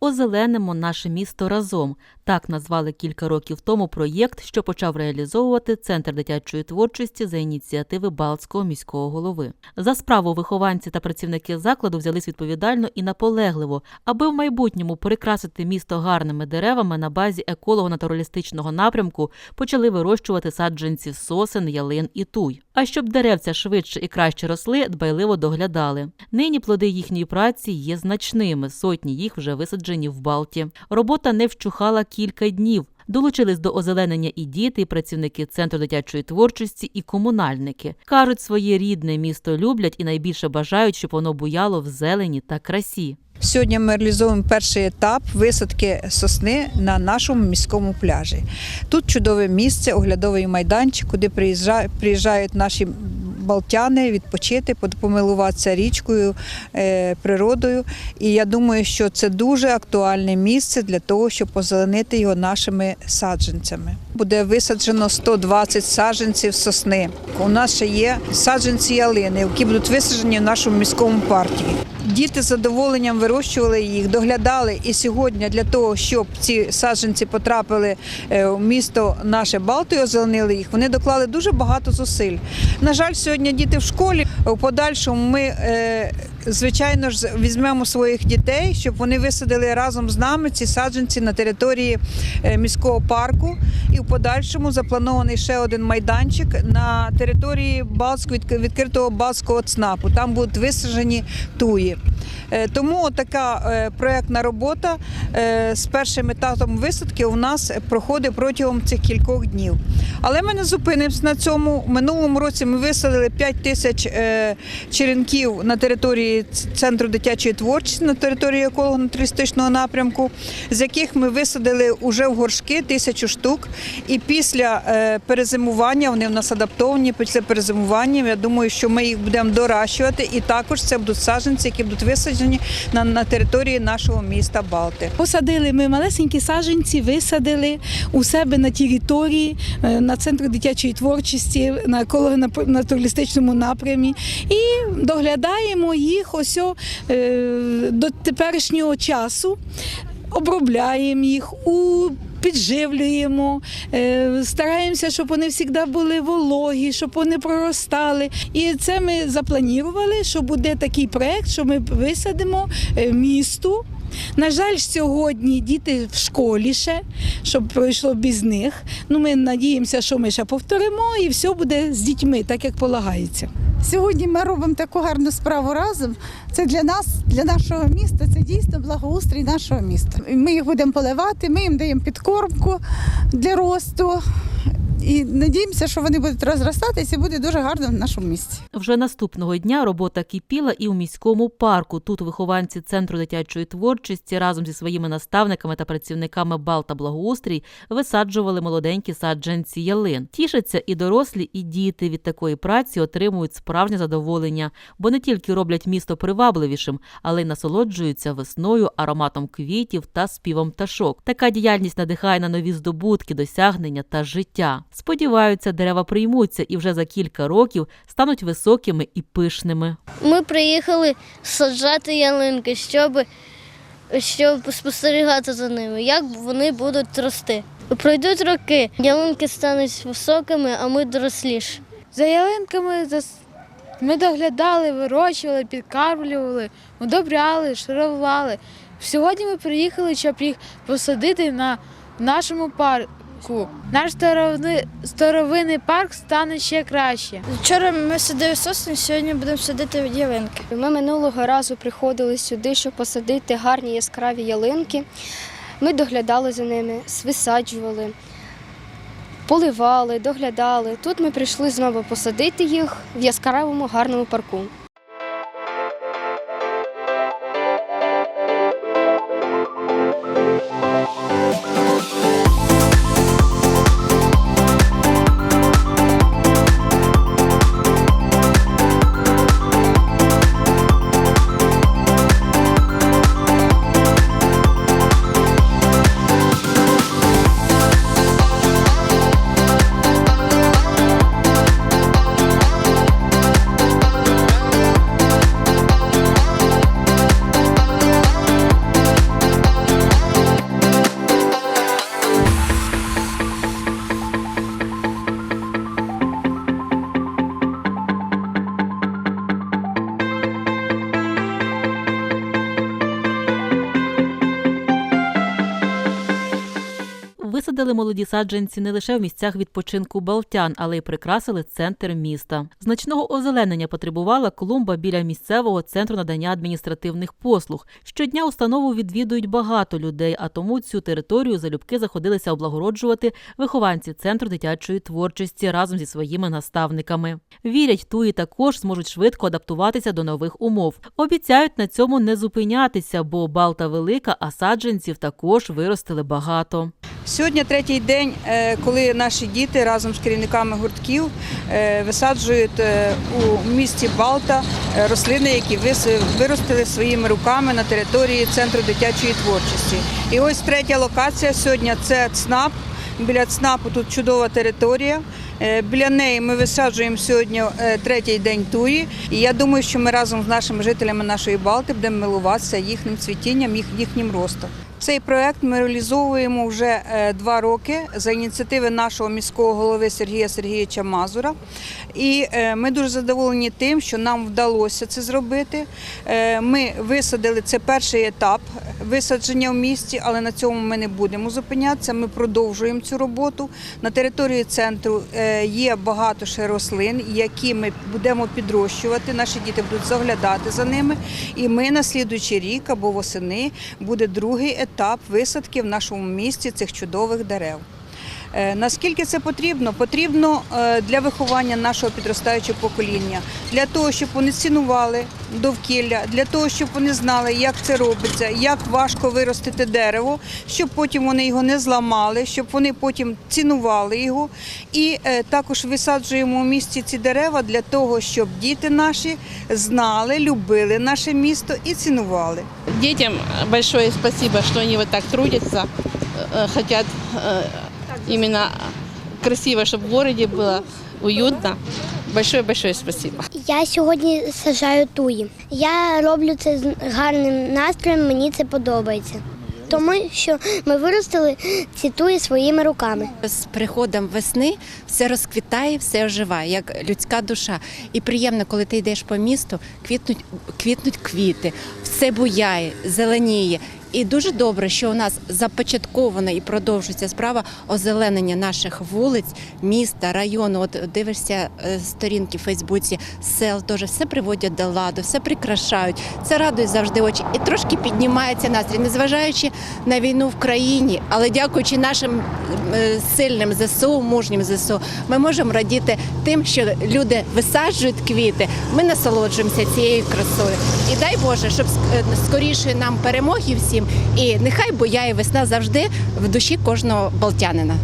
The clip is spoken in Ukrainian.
Озеленимо наше місто разом. Так назвали кілька років тому проєкт, що почав реалізовувати Центр дитячої творчості за ініціативи Балтського міського голови. За справу вихованці та працівники закладу взялись відповідально і наполегливо, аби в майбутньому прикрасити місто гарними деревами на базі еколого-натуралістичного напрямку почали вирощувати саджанці сосен, ялин і туй. А щоб деревця швидше і краще росли, дбайливо доглядали. Нині плоди їхньої праці є значними. Сотні їх вже висаджені в Балті. Робота не вщухала кілька днів. Долучились до озеленення і діти, і працівники центру дитячої творчості, і комунальники. кажуть, своє рідне місто люблять і найбільше бажають, щоб воно буяло в зелені та красі. Сьогодні ми реалізовуємо перший етап висадки сосни на нашому міському пляжі. Тут чудове місце, оглядовий майданчик, куди приїжджа- приїжджають наші балтяни відпочити, помилуватися річкою, е, природою. І я думаю, що це дуже актуальне місце для того, щоб позеленити його нашими саджанцями. Буде висаджено 120 саджанців сосни. У нас ще є саджанці ялини, які будуть висаджені в нашому міському парку. Діти з задоволенням вирощували їх, доглядали. І сьогодні для того, щоб ці саджанці потрапили е, в місто наше Балти і озеленили їх, вони доклали дуже багато зусиль. На жаль, сьогодні діти в школі. в подальшому ми, е, звичайно ж, візьмемо своїх дітей, щоб вони висадили разом з нами ці саджанці на території е, міського парку. І в подальшому запланований ще один майданчик на території Балтського відкритого Балтського ЦНАПу. Там будуть висаджені туї. Е, Тому така е, проектна робота з першим етапом висадки у нас проходить протягом цих кількох днів. Але ми не зупинимося на цьому. Минулому році ми висадили 5 тисяч черенків на території центру дитячої творчості, на території еколого-туристичного напрямку, з яких ми висадили вже в горшки тисячу штук. І після е, перезимування вони в нас адаптовані. Після перезимування я думаю, що ми їх будемо доращувати, і також це будуть саджанці, які будуть висаджені на, на території нашого міста Балти. Посадили ми малесенькі саджанці, висадили у себе на території, е, на центрі дитячої творчості, на еколого-натуралістичному напрямі і доглядаємо їх ось е, до теперішнього часу. Обробляємо їх, підживлюємо, е, стараємося, щоб вони завжди були вологі, щоб вони проростали. І це ми запланували, що буде такий проект, що ми висадимо е, місту. На жаль, сьогодні діти в школі ще, щоб пройшло без них. Ну, ми надіємося, що ми ще повторимо, і все буде з дітьми, так як полагається. Сьогодні ми робимо таку гарну справу разом. Це для нас, для нашого міста, це дійсно благоустрій нашого міста. Ми їх будемо поливати, ми їм даємо підкормку для росту. І надіємося, що вони будуть розростатися і буде дуже гарно в нашому місті. Вже наступного дня робота кипіла і у міському парку. Тут вихованці центру дитячої творчості разом зі своїми наставниками та працівниками Балта Благоустрій висаджували молоденькі саджанці ялин. Тішаться і дорослі, і діти від такої праці отримують справжнє задоволення, бо не тільки роблять місто привабливішим, але й насолоджуються весною, ароматом квітів та співом пташок. Така діяльність надихає на нові здобутки, досягнення та життя. Сподіваються, дерева приймуться і вже за кілька років стануть високими і пишними. Ми приїхали саджати ялинки, щоб, щоб спостерігати за ними, як вони будуть рости. Пройдуть роки, ялинки стануть високими, а ми доросліші. За ялинками ми доглядали, вирощували, підкармлювали, удобряли, шарували. Сьогодні ми приїхали, щоб їх посадити на нашому парку. Наш старовини- старовинний парк стане ще краще. Вчора ми садили сосни, сьогодні будемо садити ялинки. Ми минулого разу приходили сюди, щоб посадити гарні яскраві ялинки. Ми доглядали за ними, висаджували, поливали, доглядали. Тут ми прийшли знову посадити їх в яскравому гарному парку. Висадили молоді саджанці не лише в місцях відпочинку балтян, але й прикрасили центр міста. Значного озеленення потребувала клумба біля місцевого центру надання адміністративних послуг. Щодня установу відвідують багато людей, а тому цю територію залюбки заходилися облагороджувати вихованці центру дитячої творчості разом зі своїми наставниками. Вірять, туї також зможуть швидко адаптуватися до нових умов. Обіцяють на цьому не зупинятися, бо балта велика, а саджанців також виростили багато. Сьогодні третій день, е, коли наші діти разом з керівниками гуртків е, висаджують е, у місті Балта рослини, які виростили своїми руками на території центру дитячої творчості. І ось третя локація сьогодні це ЦНАП. Біля ЦНАПу тут чудова територія. Е, Біля неї ми висаджуємо сьогодні е, третій день туї. І я думаю, що ми разом з нашими жителями нашої Балти будемо милуватися їхнім цвітінням, їхнім ростом. Цей проект ми реалізовуємо вже е, два роки за ініціативи нашого міського голови Сергія Сергійовича Мазура. І ми дуже задоволені тим, що нам вдалося це зробити. Ми висадили це перший етап висадження в місті, але на цьому ми не будемо зупинятися. Ми продовжуємо цю роботу. На території центру є багато ще рослин, які ми будемо підрощувати. Наші діти будуть заглядати за ними. І ми на слідуючий рік або восени буде другий етап висадки в нашому місті цих чудових дерев. Е, Наскільки це потрібно? Потрібно е, для виховання нашого підростаючого покоління, для того, щоб вони цінували довкілля, для того, щоб вони знали, як це робиться, як важко виростити дерево, щоб потім вони його не зламали, щоб вони потім цінували його. І е, також висаджуємо у місті ці дерева для того, щоб діти наші знали, любили наше місто і цінували. Детям большое спасибо, что они вот так трудятся, э, хотят э, именно красиво, чтобы в городе было уютно. Большое-большое спасибо. Я сьогодні сажаю туї. Я роблю це з гарним настроєм, мені це подобається. Тому що ми виростили ці туї своїми руками. З приходом весни все розквітає, все оживає, як людська душа. І приємно, коли ти йдеш по місту, квітнуть, квітнуть квіти, все буяє, зеленіє. І дуже добре, що у нас започаткована і продовжується справа озеленення наших вулиць, міста, району. От дивишся е, сторінки в Фейсбуці, сел теж все приводять до ладу, все прикрашають. Це радує завжди очі. І трошки піднімається настрій, незважаючи на війну в країні, але дякуючи нашим е, сильним ЗСУ, мужнім ЗСУ, ми можемо радіти тим, що люди висаджують квіти. Ми насолоджуємося цією красою. І дай Боже, щоб е, скоріше нам перемоги всім, і нехай бояє весна завжди в душі кожного балтянина.